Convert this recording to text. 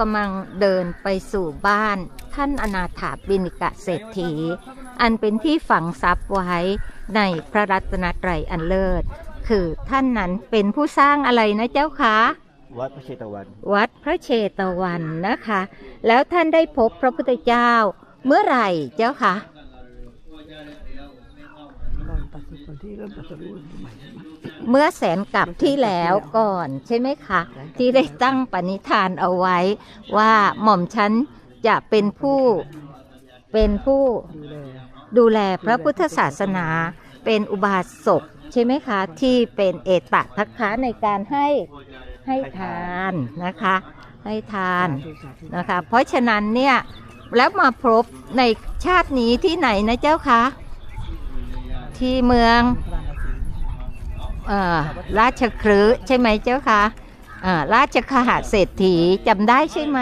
กำลังเดินไปสู่บ้าน ท่านอนาถาบินิกะเศรษฐี อันเป็นที่ฝังทรัพย์ไว้ในพระรัตนตรัยอันเลิศ คือท่านนั้นเป็นผู้สร้างอะไรนะเจ้าคะวัดพระเชตวัน วัดพระเชตวันนะคะ แล้วท่านได้พบพระพุทธเจ้าเมื่อไหร่เจ้าคะ เมื่อแสนกับที่แล้วก่อนใช่ไหมคะ ที่ได้ตั้งปณิธานเอาไว้ ว่าหม่อมฉันจะเป็นผู้เป็นผู้ดูแลพระพุทธศาสนา เป็นอุบาสกใช่ไหมคะ ที่เป็นเอตทัคคะในการให้ให้ทานนะคะ ให้ทานนะคะ เพราะฉะนั้นเนี่ยแล้วมาพบในชาตินี้ที่ไหนนะเจ้าคะ ที่เมืองราชสีเอ่อราชครืใช่ไหมเจ้าคะอ่าราชคหเศรษฐีจำได้ใช่ไหม